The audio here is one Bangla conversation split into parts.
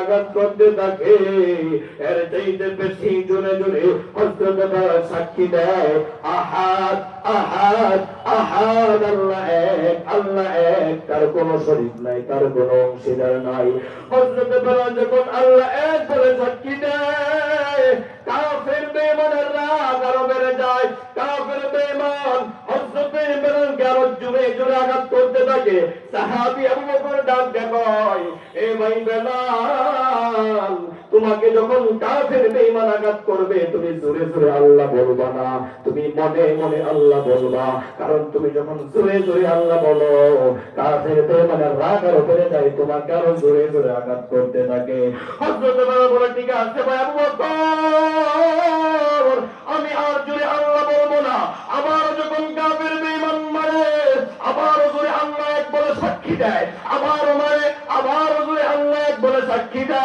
আঘাত করতে থাকে। এর চাইতে বেশি জোরে জোরে হস্তগত সাক্ষী দেয়। আহাদ আহাদ আহাদ, আল্লাহ এক আল্লাহ এক। তার কোনো শরীর নাই, তার কোনো অংশীদার নাই। হজরত বেলা যখন আল্লাহ এক বলে সাক্ষী দেয়, কাফের বেমানের রাগ আরও বেড়ে যায়। কাফের বেমান হজরত বেলালকে আরও জুড়ে জুড়ে আঘাত করতে থাকে। সাহাবি আবু বকর ডাক দেয় তোমাকে যখন কাফের বেঈমান আঘাত করবে, তুমি জোরে জোরে আল্লাহ বলবা না। তুমি মনে মনে আল্লাহ বলবা, কারণ তুমি যখন জোরে জোরে আল্লাহ বলো, কাফের বেঈমানের রাগ আরও বেড়ে যায়, তোমাকে আরও জোরে জোরে আঘাত করতে থাকে। হযরত বলে, ঠিক আছে ভাই আবু বকর।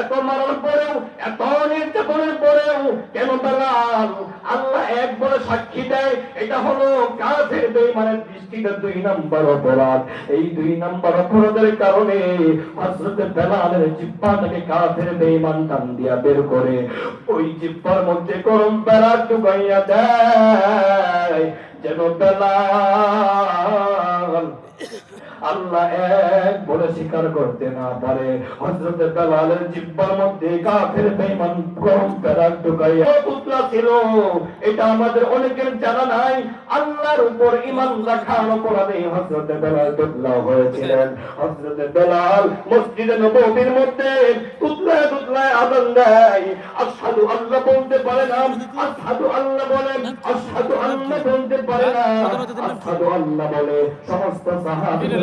এত মারার পরেও, এত নির্যাতনের পরেও কেন বেলাল আল্লাহ এক সাক্ষী দেয়, এটা হলো কাফের বেঈমানের দৃষ্টিতে দুই নাম্বার অপরাধ। এই দুই নাম্বার অপরাধের কারণে হযরত বেলালের জিহ্বাটাকে কাফের বেঈমান টান দিয়া বের করে। ওই জিহ্বার মধ্যে গরম বেলা ঢুকাইয়া দেয়। যেন বেলাল আল্লাহ এক বলে স্বীকার করতে না পারে। হযরত বেলালের জিহ্বার মধ্যে কাফের বেঈমান গরম পেরাক ঢুকাইয়া পুতলা ছিল, এটা আমাদের অনেকের জানা নাই। আল্লাহর উপর ঈমান রাখার অপরাধে হযরত বেলাল পুতলা হয়েছিলেন। হযরত বেলাল মসজিদে নববীর মধ্যে পুতলায় পুতলায় আযান দেয়। আশহাদু আল্লাহ বলতে পারে না, আশহাদু আল্লাহ বলেন আশহাদু আল্লাহ বলতে পারে না, আশহাদু আল্লাহ বলে। সমস্ত সাহাবীদের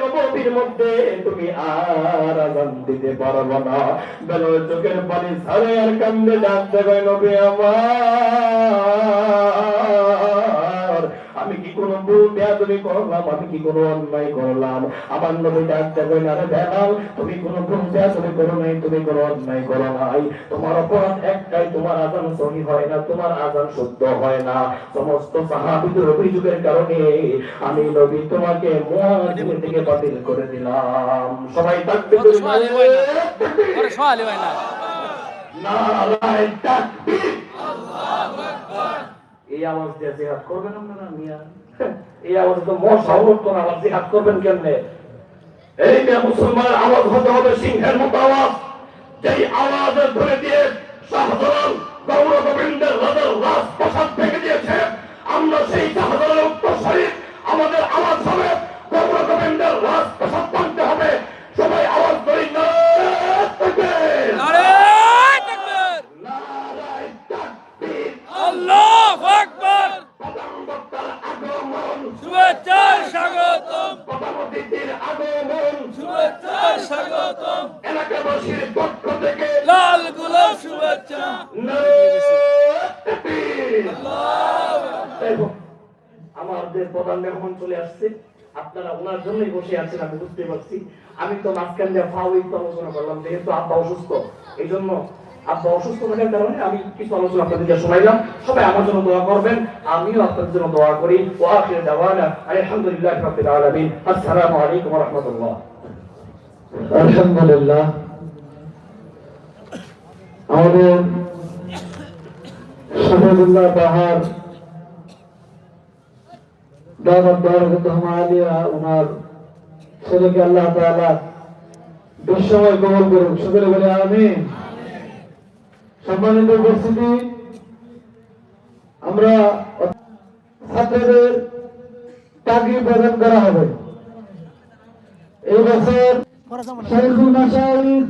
নববীর মধ্যে তুমি আর আজান দিতে পারব না। বেলাল চোখের পানি সারে আর কান্দে দেবে নবী আমার। কোনো ভুল বেয়াদবি করলাম আমি কি কোনো অন্যায় করলাম? আমার নবী ডাক দেবে না বেলাল তুমি কোনো ভুল বেয়াদবি করো নাই তুমি কোনো অন্যায় করো নাই। তোমার অপরাধ একটাই তোমার আজান সহি হয় না তোমার আজান শুদ্ধ হয় না। সমস্ত সাহাবীদের অভিযোগের কারণে আমি নবী তোমাকে মুয়াজ্জিন থেকে বাতিল করে দিলাম। সবাই থাকবে কত সোয়ালি হয় না। নারায় তাকবীর এই আওয়াজ দিয়ে জিহাদ করবেন আপনারা মিয়া? এই আওয়াজ তো উঠতো না আবার জিহাদ করবেন কেমনে? এই যে মুসলমানের আওয়াজ হতে হবে সিংহের মতো আওয়াজ। যেই আওয়াজের ধরে দিয়ে শাহজালাল আগমন শুভেচ্ছা স্বাগতম। প্রধান অতিথির আগমন। শুভেচ্ছা স্বাগতম। এলাকাবাসীর পক্ষ থেকে লাল গোলাপ শুভেচ্ছা। আমাদের প্রধান মেহমান চলে আসছে আপনারা ওনার জন্যই বসে আছেন আমি বুঝতে পারছি। আমি তো মাঝখান দিয়ে একটু আলোচনা করলাম যেহেতু আব্বা অসুস্থ এই জন্য আব্বা অসুস্থ থাকার কারণে আমি কিছু আলোচনা আপনাদেরকে শোনাইলাম। সবাই আমার জন্য দোয়া করবেন। আমিও আপনাদের জন্য দোয়া করি। ও আখির দাওয়ানা আলহামদুলিল্লাহ রাব্বিল আলামিন। আসসালামু আলাইকুম ওয়া রাহমাতুল্লাহ। আলহামদুলিল্লাহ। আমাদের শহীদুল্লাহ পাহাড়, দাওয়াত বারাকাতুহু আলিয়া ওনার ছেলেকে আল্লাহ তাআলা দুঃসময় কবল করুন সকলে বলে আমিন। সম্মানিত উপস্থিতি আমরা ছাত্রদের চাকরি প্রদান করা হবে। এই বছর শরীফুল মাসাইদ